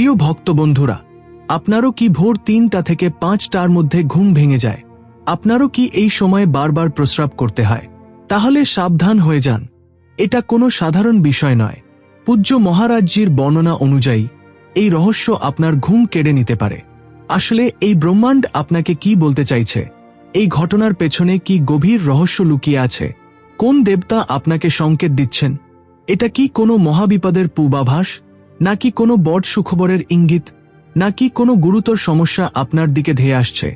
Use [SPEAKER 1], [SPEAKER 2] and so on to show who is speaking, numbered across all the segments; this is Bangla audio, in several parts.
[SPEAKER 1] প্রিয় ভক্ত বন্ধুরা আপনারও কি ভোর তিনটা থেকে পাঁচটার মধ্যে ঘুম ভেঙে যায়? আপনারও কি এই সময় বারবার প্রস্রাব করতে হয়? তাহলে সাবধান হয়ে যান। এটা কোনো সাধারণ বিষয় নয়। পূজ্য মহারাজ্যের বর্ণনা অনুযায়ী, এই রহস্য আপনার ঘুম কেড়ে নিতে পারে। আসলে এই ব্রহ্মাণ্ড আপনাকে কি বলতে চাইছে? এই ঘটনার পেছনে কি গভীর রহস্য লুকিয়ে আছে? কোন দেবতা আপনাকে সংকেত দিচ্ছেন? এটা কি কোনো মহাবিপদের পূর্বাভাস? নাকি কোনো বট সুখবরের ইঙ্গিত, নাকি কোনো গুরুতর সমস্যা আপনার দিকে ধেয়ে আসছে?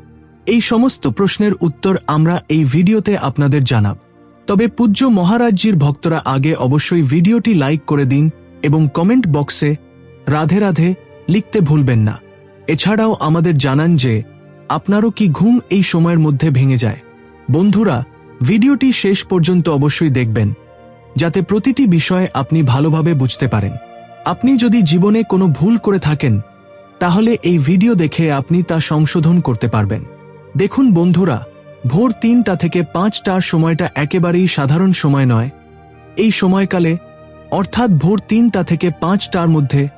[SPEAKER 1] এই সমস্ত প্রশ্নের উত্তর আমরা এই ভিডিওতে আপনাদের জানাব। তবে পূজ্য মহারাজ্যের ভক্তরা আগে অবশ্যই ভিডিওটি লাইক করে দিন এবং কমেন্ট বক্সে রাধে রাধে লিখতে ভুলবেন না। এছাড়াও আমাদের জানান যে, আপনারও কি ঘুম এই সময়ের মধ্যে ভেঙে যায়? বন্ধুরা, ভিডিওটি শেষ পর্যন্ত অবশ্যই দেখবেন, যাতে প্রতিটি বিষয়ে আপনি ভালোভাবে বুঝতে পারেন। আপনি যদি জীবনে কোনো ভুল করে থাকেন, তাহলে এই ভিডিও দেখে আপনি তা সংশোধন করতে পারবেন। দেখুন বন্ধুরা, ভোর তিনটা থেকে পাঁচটার সময়টা একেবারেই সাধারণ সময় নয়। এই সময়কালে, অর্থাৎ ভোর তিনটা থেকে পাঁচটার মধ্যে,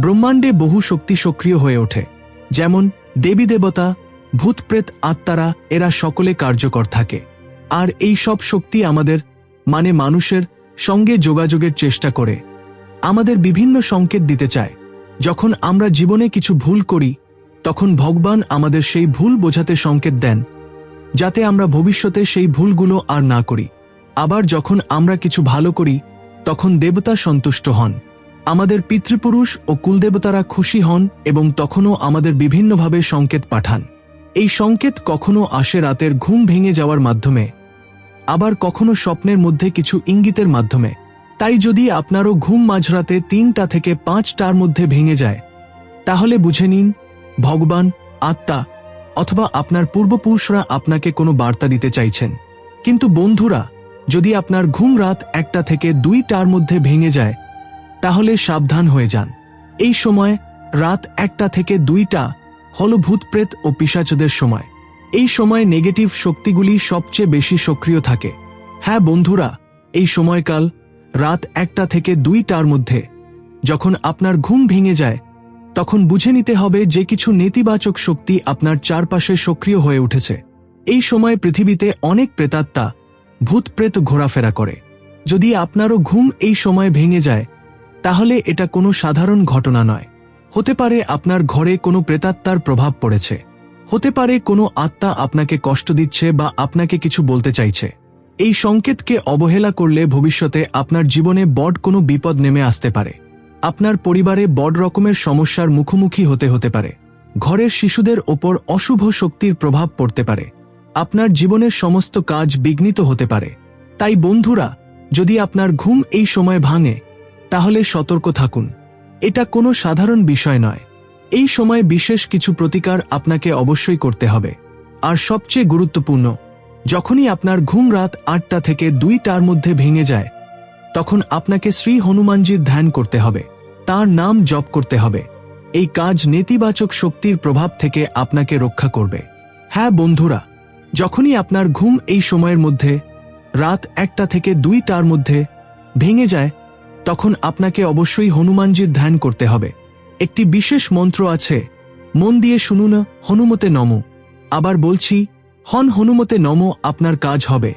[SPEAKER 1] ব্রহ্মাণ্ডে বহু শক্তি সক্রিয় হয়ে ওঠে। যেমন, দেবী দেবতা ভূতপ্রেত আত্মারা, এরা সকলে কার্যকর থাকে। আর এই সব শক্তি আমাদের মানে মানুষের, সঙ্গে যোগাযোগের চেষ্টা করে। আমাদের বিভিন্ন সংকেত দিতে চায়। যখন আমরা জীবনে কিছু ভুল করি, তখন ভগবান আমাদের সেই ভুল বোঝাতে সংকেত দেন, যাতে আমরা ভবিষ্যতে সেই ভুলগুলো আর না করি। আবার যখন আমরা কিছু ভালো করি, তখন দেবতা সন্তুষ্ট হন। আমাদের পিতৃপুরুষ ও কুলদেবতারা খুশি হন এবং তখনও আমাদের বিভিন্নভাবে সংকেত পাঠান। এই সংকেত কখনো আসে রাতের ঘুম ভেঙে যাওয়ার মাধ্যমে, আবার কখনো স্বপ্নের মধ্যে কিছু ইঙ্গিতের মাধ্যমে। তাই যদি আপনারও ঘুম মাঝরাতে তিনটা থেকে পাঁচটার মধ্যে ভেঙে যায়, তাহলে বুঝে নিন, ভগবান, আত্মা, অথবা আপনার পূর্বপুরুষরা আপনাকে কোনো বার্তা দিতে চাইছেন। কিন্তু বন্ধুরা, যদি আপনার ঘুম রাত একটা থেকে দুইটার মধ্যে ভেঙে যায়, তাহলে সাবধান হয়ে যান। এই সময় রাত একটা থেকে দুইটা হল ভূতপ্রেত ও পিসাচদের সময়। এই সময় নেগেটিভ শক্তিগুলি সবচেয়ে বেশি সক্রিয় থাকে। হ্যাঁ বন্ধুরা, এই সময়কাল রাত একটা থেকে দুইটার মধ্যে। যখন আপনার ঘুম ভেঙে যায়, তখন বুঝে নিতে হবে যে কিছু নেতিবাচক শক্তি আপনার চারপাশে সক্রিয় হয়ে উঠেছে। এই সময় পৃথিবীতে অনেক প্রেতাত্মা ভূতপ্রেত ঘোরাফেরা করে। যদি আপনারও ঘুম এই সময় ভেঙে যায়, তাহলে এটা কোনো সাধারণ ঘটনা নয়। হতে পারে আপনার ঘরে কোনো প্রেতাত্মার প্রভাব পড়েছে। হতে পারে কোনো আত্মা আপনাকে কষ্ট দিচ্ছে বা আপনাকে কিছু বলতে চাইছে। এই সংকেতকে অবহেলা করলে ভবিষ্যতে আপনার জীবনে বড কোনো বিপদ নেমে আসতে পারে। আপনার পরিবারে বড় রকমের সমস্যার মুখোমুখি হতে হতে পারে। ঘরের শিশুদের ওপর অশুভ শক্তির প্রভাব পড়তে পারে। আপনার জীবনের সমস্ত কাজ বিঘ্নিত হতে পারে। তাই বন্ধুরা, যদি আপনার ঘুম এই সময় ভাঙে, তাহলে সতর্ক থাকুন। এটা কোনো সাধারণ বিষয় নয়। এই সময় বিশেষ কিছু প্রতিকার আপনাকে অবশ্যই করতে হবে। আর সবচেয়ে গুরুত্বপূর্ণ যখনই আপনার ঘুম রাত আটটা থেকে দুইটার মধ্যে ভেঙে যায়, তখন আপনাকে শ্রী হনুমানজির ধ্যান করতে হবে। তার নাম জপ করতে হবে। এই কাজ নেতিবাচক শক্তির প্রভাব থেকে আপনাকে রক্ষা করবে। হ্যাঁ বন্ধুরা, যখনই আপনার ঘুম এই সময়ের মধ্যে, রাত একটা থেকে দুইটার মধ্যে ভেঙে যায়, তখন আপনাকে অবশ্যই হনুমানজির ধ্যান করতে হবে। একটি বিশেষ মন্ত্র আছে, মন দিয়ে শুনুন, হনুমতে নম। আবার বলছি হন হনুমতে নম, আপনার কাজ হবে।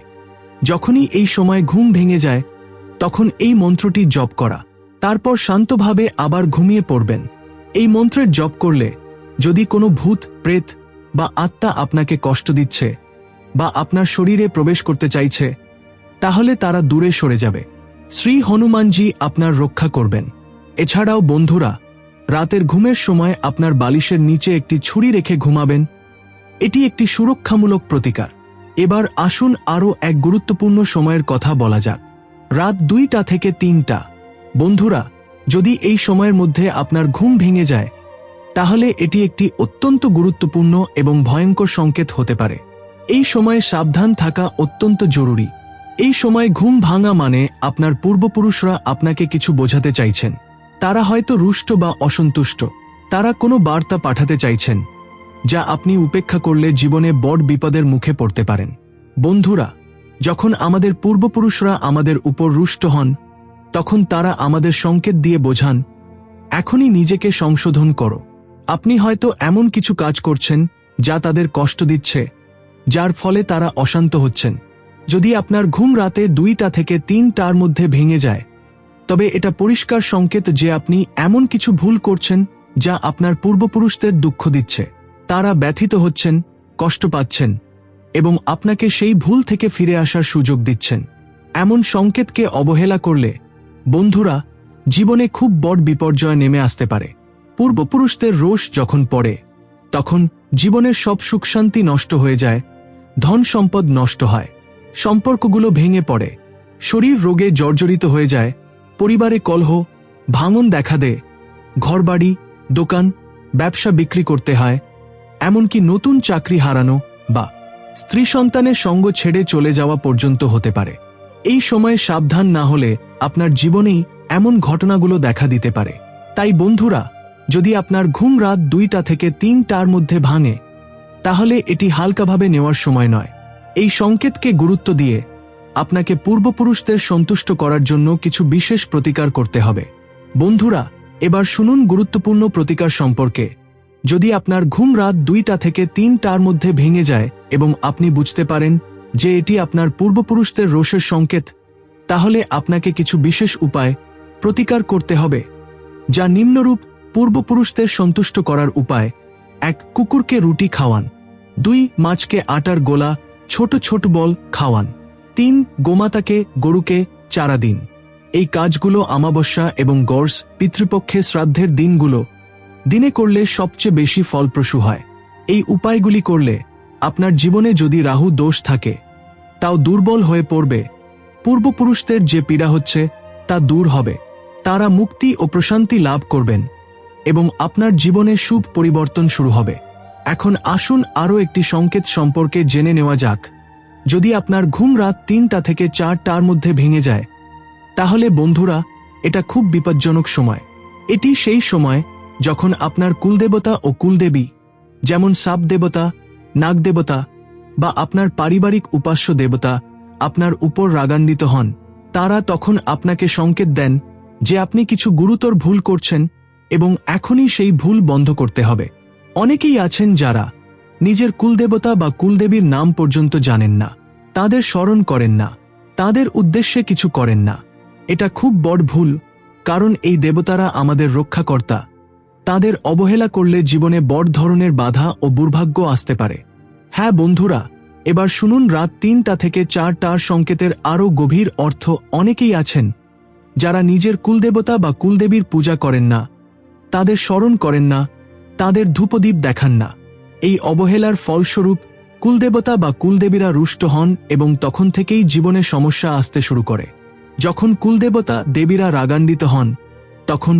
[SPEAKER 1] যখনই এই সময় ঘুম ভেঙে যায়, তখন এই মন্ত্রটি জপ করা। তারপর শান্তভাবে আবার ঘুমিয়ে পড়বেন। এই মন্ত্রের জপ করলে যদি কোনো ভূত, প্রেত বা আত্মা আপনাকে কষ্ট দিচ্ছে বা আপনার শরীরে প্রবেশ করতে চাইছে, তাহলে তারা দূরে সরে যাবে। শ্রী হনুমানজি আপনার রক্ষা করবেন। এছাড়াও বন্ধুরা, রাতের ঘুমের সময় আপনার বালিশের নিচে একটি ছুরি রেখে ঘুমাবেন এটি একটি সুরক্ষামূলক প্রতিকার। এবার আসুন আরও এক গুরুত্বপূর্ণ সময়ের কথা বলা যাক। রাত দুইটা থেকে তিনটা। বন্ধুরা, যদি এই সময়ের মধ্যে আপনার ঘুম ভেঙে যায়, তাহলে এটি একটি অত্যন্ত গুরুত্বপূর্ণ এবং ভয়ঙ্কর সংকেত হতে পারে। এই সময়ে সাবধান থাকা অত্যন্ত জরুরি। এই সময় ঘুম ভাঙা মানে আপনার পূর্বপুরুষরা আপনাকে কিছু বোঝাতে চাইছেন। তারা হয়তো রুষ্ট বা অসন্তুষ্ট। তারা কোনো বার্তা পাঠাতে চাইছেন। যা আপনি উপেক্ষা করলে জীবনে বড় বিপদের মুখে পড়তে পারেন। বন্ধুরা, যখন আমাদের পূর্বপুরুষরা আমাদের উপর রুষ্ট হন, তখন তারা আমাদের সংকেত দিয়ে বোঝান, এখনই নিজেকে সংশোধন করো। আপনি হয়তো এমন কিছু কাজ করছেন যা তাদের কষ্ট দিচ্ছে, যার ফলে তারা অশান্ত হচ্ছেন। যদি আপনার ঘুম রাতে দুইটা থেকে তিনটার মধ্যে ভেঙে যায়, তবে এটা পরিষ্কার সংকেত যে আপনি এমন কিছু ভুল করছেন যা আপনার পূর্বপুরুষদের দুঃখ দিচ্ছে। তারা ব্যথিত হচ্ছেন, কষ্ট পাচ্ছেন এবং আপনাকে সেই ভুল থেকে ফিরে আসার সুযোগ দিচ্ছেন। এমন সংকেতকে অবহেলা করলে, বন্ধুরা, জীবনে খুব বড় বিপর্যয় নেমে আসতে পারে। পূর্বপুরুষদের রোষ যখন পড়ে, তখন জীবনের সব সুখশান্তি নষ্ট হয়ে যায়, ধন সম্পদ নষ্ট হয়, সম্পর্কগুলো ভেঙে পড়ে, শরীর রোগে জর্জরিত হয়ে যায়, পরিবারে কলহ, ভাঙন দেখা দেয়, ঘরবাড়ি, দোকান, ব্যবসা বিক্রি করতে হয় এমনকি নতুন চাকরি হারানো বা স্ত্রী সন্তানের সঙ্গ ছেড়ে চলে যাওয়া পর্যন্ত হতে পারে। এই সময়ে সাবধান না হলে আপনার জীবনেই এমন ঘটনাগুলো দেখা দিতে পারে। তাই বন্ধুরা, যদি আপনার ঘুম রাত দুইটা থেকে তিনটার মধ্যে ভাঙে, তাহলে এটি হালকাভাবে নেওয়ার সময় নয়। এই সংকেতকে গুরুত্ব দিয়ে আপনাকে পূর্বপুরুষদের সন্তুষ্ট করার জন্য কিছু বিশেষ প্রতিকার করতে হবে। বন্ধুরা, এবার শুনুন গুরুত্বপূর্ণ প্রতিকার সম্পর্কে। যদি আপনার ঘুম রাত দুইটা থেকে তিনটার মধ্যে ভেঙে যায় এবং আপনি বুঝতে পারেন যে এটি আপনার পূর্বপুরুষদের রোষের সংকেত, তাহলে আপনাকে কিছু বিশেষ উপায় প্রতিকার করতে হবে, যা নিম্নরূপ পূর্বপুরুষদের সন্তুষ্ট করার উপায়। এক, কুকুরকে রুটি খাওয়ান। দুই, মাছকে আটার গোলা, ছোট ছোট বল খাওয়ান। তিন, গোমাতাকে, গরুকে চারা দিন। এই কাজগুলো আমাবস্যা এবং গর্স পিতৃপক্ষে শ্রাদ্ধের দিনগুলো দিনে করলে সবচেয়ে বেশি ফলপ্রসূ হয়। এই উপায়গুলি করলে আপনার জীবনে যদি রাহু দোষ থাকে, তাও দুর্বল হয়ে পড়বে। পূর্বপুরুষদের যে পীড়া হচ্ছে, তা দূর হবে। তারা মুক্তি ও প্রশান্তি লাভ করবেন এবং আপনার জীবনে শুভ পরিবর্তন শুরু হবে। এখন আসুন আরও একটি সংকেত সম্পর্কে জেনে নেওয়া যাক। যদি আপনার ঘুম রাত তিনটা থেকে চারটার মধ্যে ভেঙে যায়, তাহলে বন্ধুরা, এটা খুব বিপজ্জনক সময়। এটি সেই সময় যখন আপনার কুলদেবতা ও কুলদেবী, যেমন সাপ দেবতা, নাগ দেবতা বা আপনার পারিবারিক উপাস্য দেবতা আপনার উপর রাগান্বিত হন, তারা তখন আপনাকে সংকেত দেন যে আপনি কিছু গুরুতর ভুল করছেন এবং এখনই সেই ভুল বন্ধ করতে হবে। অনেকেই আছেন যারা নিজের কুলদেবতা বা কুলদেবীর নাম পর্যন্ত জানেন না, তাদের স্মরণ করেন না, তাদের উদ্দেশ্যে কিছু করেন না। এটা খুব বড় ভুল, কারণ এই দেবতারা আমাদের রক্ষাকর্তা। তাদের অবহেলা করলে জীবনে বড় ধরনের বাধা ও দুর্ভাগ্য আসতে পারে। হ্যাঁ বন্ধুরা, এবার শুনুন রাত তিনটা থেকে চারটার সংকেতের আরও গভীর অর্থ অনেকেই আছেন, যারা নিজের কুলদেবতা বা কুলদেবীর পূজা করেন না, তাদের স্মরণ করেন না, তাদের ধূপদীপ দেখান না। এই অবহেলার ফলস্বরূপ কুলদেবতা বা কুলদেবীরা রুষ্ট হন এবং তখন থেকেই জীবনে সমস্যা আসতে শুরু করে। যখন কুলদেবতা দেবীরা রাগান্বিত হন, তখন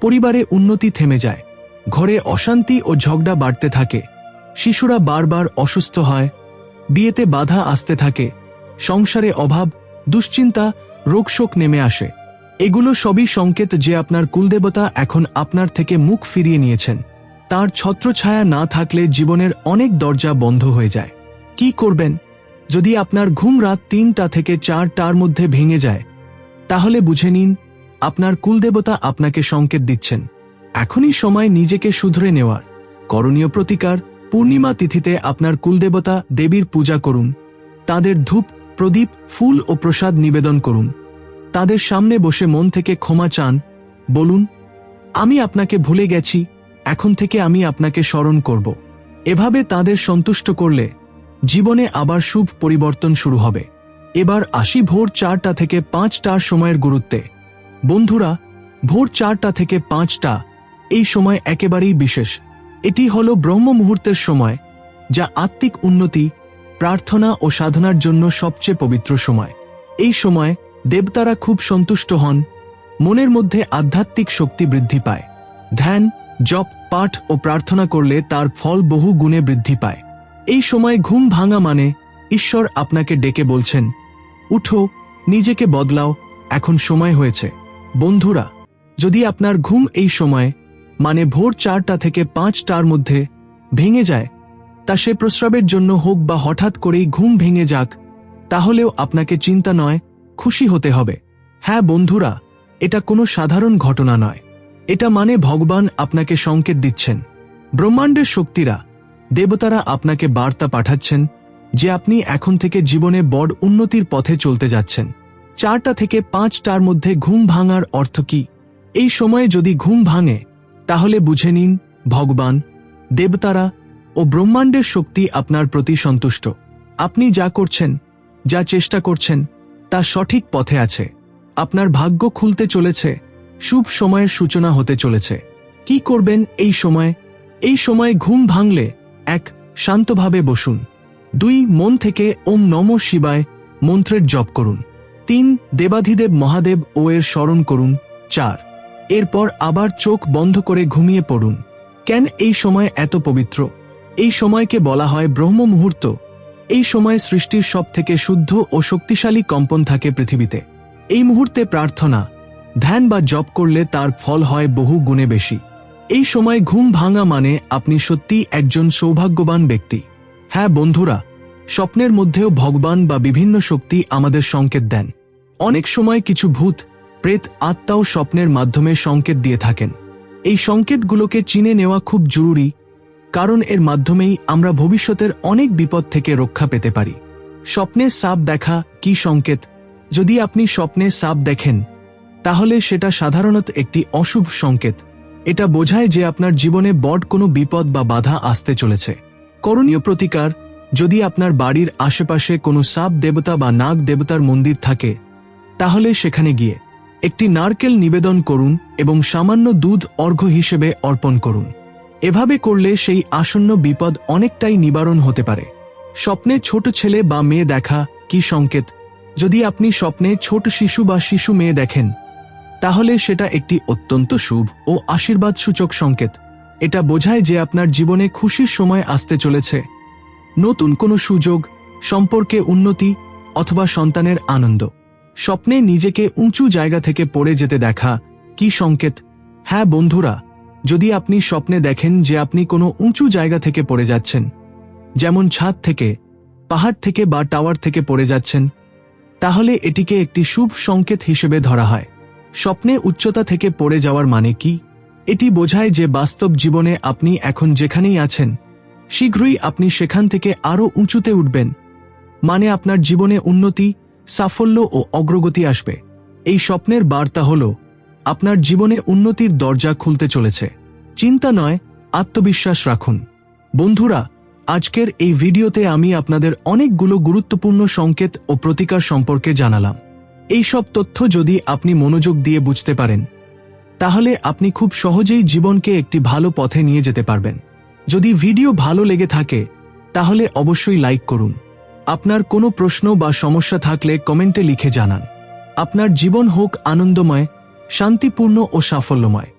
[SPEAKER 1] পরিবারে উন্নতি থেমে যায়। ঘরে অশান্তি ও ঝগড়া বাড়তে থাকে। শিশুরা বারবার অসুস্থ হয়। বিয়েতে বাধা আসতে থাকে। সংসারে অভাব, দুশ্চিন্তা, রোগশোক নেমে আসে। এগুলো সবই সংকেত যে আপনার কুলদেবতা এখন আপনার থেকে মুখ ফিরিয়ে নিয়েছেন। তার ছত্রছায়া না থাকলে জীবনের অনেক দরজা বন্ধ হয়ে যায়। কি করবেন? যদি আপনার ঘুম রাত তিনটা থেকে চারটার মধ্যে ভেঙে যায়, তাহলে বুঝে নিন আপনার কুলদেবতা আপনাকে সংকেত দিচ্ছেন। এখনই সময় নিজেকে শুধরে নেওয়ার। করণীয় প্রতিকার, পূর্ণিমা তিথিতে আপনার কুলদেবতা দেবীর পূজা করুন। তাদের ধূপ, প্রদীপ, ফুল ও প্রসাদ নিবেদন করুন। তাদের সামনে বসে মন থেকে ক্ষমা চান। বলুন, আমি আপনাকে ভুলে গেছি, এখন থেকে আমি আপনাকে স্মরণ করব। এভাবে তাদের সন্তুষ্ট করলে জীবনে আবার শুভ পরিবর্তন শুরু হবে। এবার আসি ভোর চারটা থেকে পাঁচটার সময়ের গুরুত্বে। বন্ধুরা, ভোর চারটা থেকে পাঁচটা, এই সময় একেবারেই বিশেষ। এটি হল ব্রহ্ম মুহূর্তের সময়, যা আত্মিক উন্নতি, প্রার্থনা ও সাধনার জন্য সবচেয়ে পবিত্র সময়। এই সময় দেবতারা খুব সন্তুষ্ট হন, মনের মধ্যে আধ্যাত্মিক শক্তি বৃদ্ধি পায়। ধ্যান, জপ, পাঠ ও প্রার্থনা করলে তার ফল বহু গুণে বৃদ্ধি পায়। এই সময় ঘুম ভাঙা মানে ঈশ্বর আপনাকে ডেকে বলছেন, উঠো, নিজেকে বদলাও, এখন সময় হয়েছে। বন্ধুরা, যদি আপনার ঘুম এই সময় মানে ভোর চারটা থেকে পাঁচটার মধ্যে, ভেঙে যায়, তা সে প্রস্রাবের জন্য হোক বা হঠাৎ করেই ঘুম ভেঙে যাক, তাহলেও আপনাকে চিন্তা নয়, খুশি হতে হবে। হ্যাঁ বন্ধুরা, এটা কোনো সাধারণ ঘটনা নয়। এটা মানে ভগবান আপনাকে সংকেত দিচ্ছেন। ব্রহ্মাণ্ডের শক্তিরা, দেবতারা আপনাকে বার্তা পাঠাচ্ছেন, যে আপনি এখন থেকে জীবনে বড় উন্নতির পথে চলতে যাচ্ছেন। চারটা থেকে পাঁচটার মধ্যে ঘুম ভাঙার অর্থ কি? এই সময়ে যদি ঘুম ভাঙে, তাহলে বুঝে নিন, ভগবান, দেবতারা ও ব্রহ্মাণ্ডের শক্তি আপনার প্রতি সন্তুষ্ট। আপনি যা করছেন, যা চেষ্টা করছেন, তা সঠিক পথে আছে। আপনার ভাগ্য খুলতে চলেছে, শুভ সময়ের সূচনা হতে চলেছে। কি করবেন এই সময়? এই সময় ঘুম ভাঙলে এক, শান্তভাবে বসুন। দুই, মন থেকে ওম নম শিবায় মন্ত্রের জপ করুন। তিন দেবাধিদেব মহাদেব ও এর স্মরণ করুন, চার। এরপর আবার চোখ বন্ধ করে ঘুমিয়ে পড়ুন। কেন এই সময় এত পবিত্র? এই সময়কে বলা হয় ব্রহ্ম মুহূর্ত। এই সময় সৃষ্টির সব থেকে শুদ্ধ ও শক্তিশালী কম্পন থাকে পৃথিবীতে। এই মুহূর্তে প্রার্থনা, ধ্যান বা জপ করলে তার ফল হয় বহু গুণে বেশি। এই সময় ঘুম ভাঙা মানে আপনি সত্যি একজন সৌভাগ্যবান ব্যক্তি। হ্যাঁ বন্ধুরা, স্বপ্নের মধ্যেও ভগবান বা বিভিন্ন শক্তি আমাদের সংকেত দেন। অনেক সময় কিছু ভূত প্রেত আত্মাও স্বপ্নের মাধ্যমে সংকেত দিয়ে থাকেন। এই সংকেতগুলোকে চিনে নেওয়া খুব জরুরি, কারণ এর মাধ্যমেই আমরা ভবিষ্যতের অনেক বিপদ থেকে রক্ষা পেতে পারি। স্বপ্নে সাপ দেখা কি সংকেত? যদি আপনি স্বপ্নে সাপ দেখেন, তাহলে সেটা সাধারণত একটি অশুভ সংকেত। এটা বোঝায় যে আপনার জীবনে বড় কোনো বিপদ বা বাধা আসতে চলেছে। করণীয় প্রতিকার, যদি আপনার বাড়ির আশেপাশে কোনো সাপ দেবতা বা নাগ দেবতার মন্দির থাকে তাহলে সেখানে গিয়ে একটি নারকেল নিবেদন করুন এবং সামান্য দুধ অর্ঘ্য হিসেবে অর্পণ করুন। এভাবে করলে সেই আসন্ন বিপদ অনেকটাই নিবারণ হতে পারে। স্বপ্নে ছোট ছেলে বা মেয়ে দেখা কি সংকেত? যদি আপনি স্বপ্নে ছোট শিশু বা শিশু মেয়ে দেখেন, তাহলে সেটা একটি অত্যন্ত শুভ ও আশীর্বাদ সূচক সংকেত। এটা বোঝায় যে আপনার জীবনে খুশির সময় আসতে চলেছে। নতুন কোনো সুযোগ, সম্পর্কে উন্নতি অথবা সন্তানের আনন্দ। স্বপ্নে নিজেকে উঁচু জায়গা থেকে পড়ে যেতে দেখা। কি সংকেত? হ্যাঁ বন্ধুরা, যদি আপনি স্বপ্নে দেখেন যে আপনি কোনো উঁচু জায়গা থেকে পড়ে যাচ্ছেন, যেমন ছাদ থেকে, পাহাড় থেকে বা টাওয়ার থেকে পড়ে যাচ্ছেন, তাহলে এটিকে একটি শুভ সংকেত হিসেবে ধরা হয়। স্বপ্নে উচ্চতা থেকে পড়ে যাওয়ার মানে কি? এটি বোঝায় যে বাস্তব জীবনে আপনি এখন যেখানেই আছেন, শীঘ্রই আপনি সেখান থেকে আরও উঁচুতে উঠবেন। মানে আপনার জীবনে উন্নতি সাফল্য ও অগ্রগতি আসবে। এই স্বপ্নের বার্তা হল, আপনার জীবনে উন্নতির দরজা খুলতে চলেছে। চিন্তা নয়, আত্মবিশ্বাস রাখুন। বন্ধুরা, আজকের এই ভিডিওতে আমি আপনাদের অনেকগুলো গুরুত্বপূর্ণ সংকেত ও প্রতিকার সম্পর্কে জানালাম। এই সব তথ্য যদি আপনি মনোযোগ দিয়ে বুঝতে পারেন, তাহলে আপনি খুব সহজেই জীবনকে একটি ভালো পথে নিয়ে যেতে পারবেন। যদি ভিডিও ভালো লেগে থাকে, তাহলে অবশ্যই লাইক করুন। আপনার কোনো প্রশ্ন বা সমস্যা থাকলে কমেন্টে লিখে জানান। আপনার জীবন হোক আনন্দময়, শান্তিপূর্ণ ও সাফল্যময়।